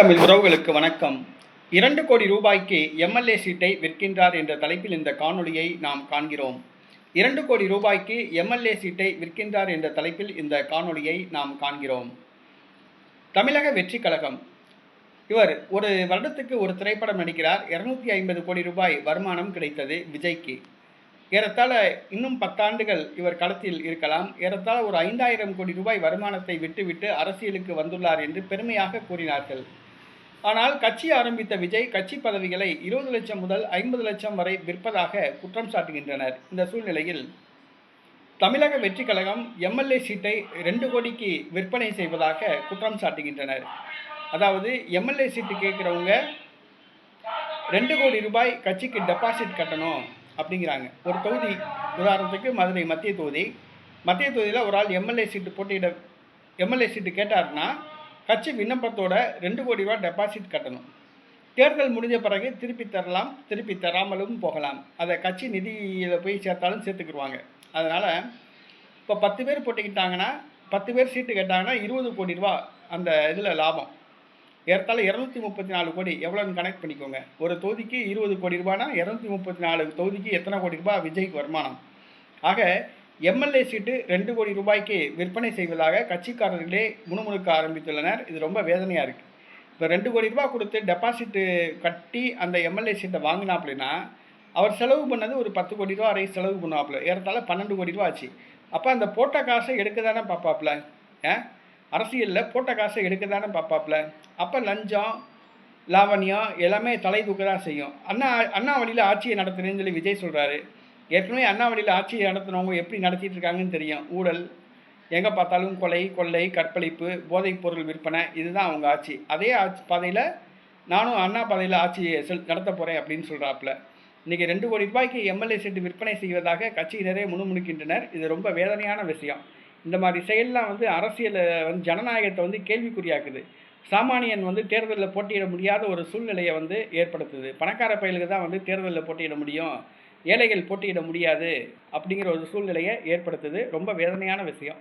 தமிழ் உறவுகளுக்கு வணக்கம். இரண்டு கோடி ரூபாய்க்கு எம்எல்ஏ சீட்டை விற்கின்றார் என்ற தலைப்பில் இந்த காணொளியை நாம் காண்கிறோம். இரண்டு கோடி ரூபாய்க்கு எம்எல்ஏ சீட்டை விற்கின்றார் என்ற தலைப்பில் இந்த காணொளியை நாம் காண்கிறோம். தமிழக வெற்றி கழகம். இவர் ஒரு வருடத்துக்கு ஒரு திரைப்படம் நடிக்கிறார். இருநூத்தி ஐம்பது கோடி ரூபாய் வருமானம் கிடைத்தது விஜய்க்கு. ஏறத்தாழ இன்னும் பத்தாண்டுகள் இவர் களத்தில் இருக்கலாம். ஏறத்தாழ ஒரு ஐந்தாயிரம் கோடி ரூபாய் வருமானத்தை விட்டுவிட்டு அரசியலுக்கு வந்துள்ளார் என்று பெருமையாக கூறினார்கள். ஆனால் கட்சி ஆரம்பித்த விஜய் கட்சி பதவிகளை இருபது லட்சம் முதல் ஐம்பது லட்சம் வரை விற்பதாக குற்றம் சாட்டுகின்றனர். இந்த சூழ்நிலையில் தமிழக வெற்றி கழகம் எம்எல்ஏ சீட்டை ரெண்டு கோடிக்கு விற்பனை செய்வதாக குற்றம் சாட்டுகின்றனர். அதாவது எம்எல்ஏ சீட்டு கேட்குறவங்க ரெண்டு கோடி ரூபாய் கட்சிக்கு டெபாசிட் கட்டணும் அப்படிங்கிறாங்க. ஒரு தொகுதி உதாரணத்துக்கு மதுரை மத்திய தொகுதி. மத்திய தொகுதியில் ஒரு ஆள் எம்எல்ஏ சீட்டு போட்டியிட எம்எல்ஏ சீட்டு கேட்டார்னா கட்சி விண்ணப்பத்தோட ரெண்டு கோடி ரூபா டெபாசிட் கட்டணும். தேர்தல் முடிஞ்ச பிறகு திருப்பி தரலாம் திருப்பி தராமலும் போகலாம். அதை கட்சி நிதியில் போய் சேர்த்தாலும் சேர்த்துக்கிடுவாங்க அதனால் இப்போ பத்து பேர் போட்டிக்கிட்டாங்கன்னா பத்து பேர் சீட்டு கேட்டாங்கன்னா இருபது கோடி ரூபா அந்த இதில் லாபம். ஏறத்தாழ இரநூத்தி முப்பத்தி நாலு கோடி எவ்வளோன்னு கனெக்ட் பண்ணிக்கோங்க. ஒரு தொகுதிக்கு இருபது கோடி ரூபானா இரநூத்தி முப்பத்தி நாலு தொகுதிக்கு எத்தனை கோடி ரூபாய் விஜய்க்கு வருமானம்? ஆக எம்எல்ஏ சீட்டு ரெண்டு கோடி ரூபாய்க்கு விற்பனை செய்வதாக கட்சிக்காரர்களே முணுமுணுக்க ஆரம்பித்துள்ளனர். இது ரொம்ப வேதனையாக இருக்குது இப்போ ரெண்டு கோடி ரூபாய் கொடுத்து டெபாசிட்டு கட்டி அந்த எம்எல்ஏ சீட்டை வாங்கினா அப்படின்னா அவர் செலவு பண்ணது ஒரு பத்து கோடி ரூபா வரை செலவு பண்ணுவாப்புல ஏறத்தாழ பன்னெண்டு கோடி ரூபா ஆச்சு. அப்போ அந்த போட்ட காசை எடுக்க தானே பார்ப்பாப்புல ஏன் அரசியலில் போட்ட காசை எடுக்க தானே பார்ப்பாப்புல அப்போ லஞ்சம் லாவண்யம் எல்லாமே தலை தூக்க தான் செய்யும். அண்ணா அண்ணா வழியில் ஆட்சியை நடத்துறேன்னு சொல்லி விஜய் சொல்கிறாரு ஏற்கனவே அண்ணா ஆட்சியை நடத்துனவங்க எப்படி நடத்திட்டு இருக்காங்கன்னு தெரியும். ஊழல் எங்கே பார்த்தாலும் கொலை கொள்ளை கற்பழிப்பு போதைப் பொருள் விற்பனை இதுதான் அவங்க ஆட்சி. அதே ஆட்சி பாதையில் நானும் அண்ணா பாதையில் ஆட்சியை செல் நடத்த போகிறேன் அப்படின்னு சொல்கிறாப்புல இன்றைக்கி ரெண்டு கோடி ரூபாய்க்கு எம்எல்ஏ சீட்டு விற்பனை செய்வதாக கட்சியினரே முணுமுணுக்கின்றனர். இது ரொம்ப வேதனையான விஷயம். இந்த மாதிரி செயல்லாம் வந்து அரசியலை வந்து ஜனநாயகத்தை வந்து கேள்விக்குறியாக்குது. சாமானியன் வந்து தேர்தலில் போட்டியிட முடியாத ஒரு சூழ்நிலையை வந்து ஏற்படுத்துது. பணக்கார பயிலுக்கு தான் வந்து தேர்தலில் போட்டியிட முடியும். ஏழைகள் போட்டியிட முடியாது அப்படிங்கிற ஒரு சூழ்நிலையை ஏற்படுத்துது. ரொம்ப வேதனையான விஷயம்.